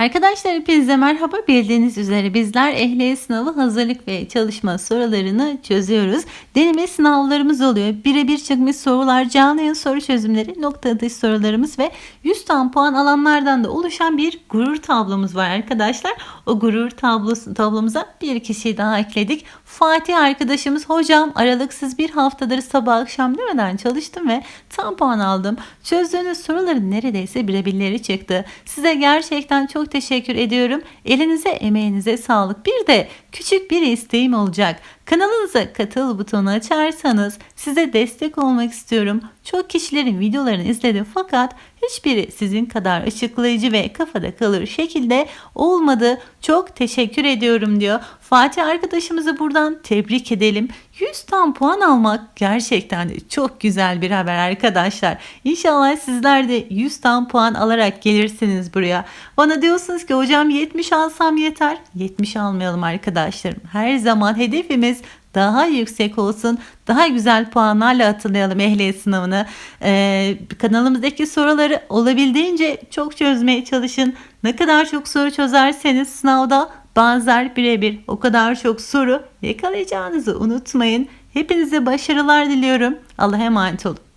Arkadaşlar hepinize merhaba. Bildiğiniz üzere bizler ehliyet sınavı hazırlık ve çalışma sorularını çözüyoruz. Deneme sınavlarımız oluyor. Birebir çıkmış sorular, canlı yayın soru çözümleri, nokta atış sorularımız ve 100 tam puan alanlardan da oluşan bir gurur tablomuz var arkadaşlar. O gurur tablosu, tablomuza bir kişiyi daha ekledik. Fatih arkadaşımız hocam aralıksız bir haftadır sabah akşam demeden çalıştım ve tam puan aldım. Çözdüğünüz soruların neredeyse birebirleri çıktı. Size gerçekten çok teşekkür ediyorum. Elinize emeğinize sağlık. Bir de küçük bir isteğim olacak. Kanalınıza katıl butonu açarsanız size destek olmak istiyorum. Çok kişilerin videolarını izledim fakat hiçbiri sizin kadar açıklayıcı ve kafada kalır şekilde olmadı. Çok teşekkür ediyorum diyor. Fatih arkadaşımızı buradan tebrik edelim. 100 tam puan almak gerçekten de çok güzel bir haber arkadaşlar. İnşallah sizler de 100 tam puan alarak gelirsiniz buraya. Bana diyorsunuz ki hocam 70 alsam yeter. 70 almayalım arkadaşlarım. Her zaman hedefimiz daha yüksek olsun, daha güzel puanlarla hatırlayalım ehliyet sınavını. Ee, kanalımızdaki soruları olabildiğince çok çözmeye çalışın. Ne kadar çok soru çözerseniz sınavda benzer birebir o kadar çok soru yakalayacağınızı unutmayın. Hepinize başarılar diliyorum. Allah'a emanet olun.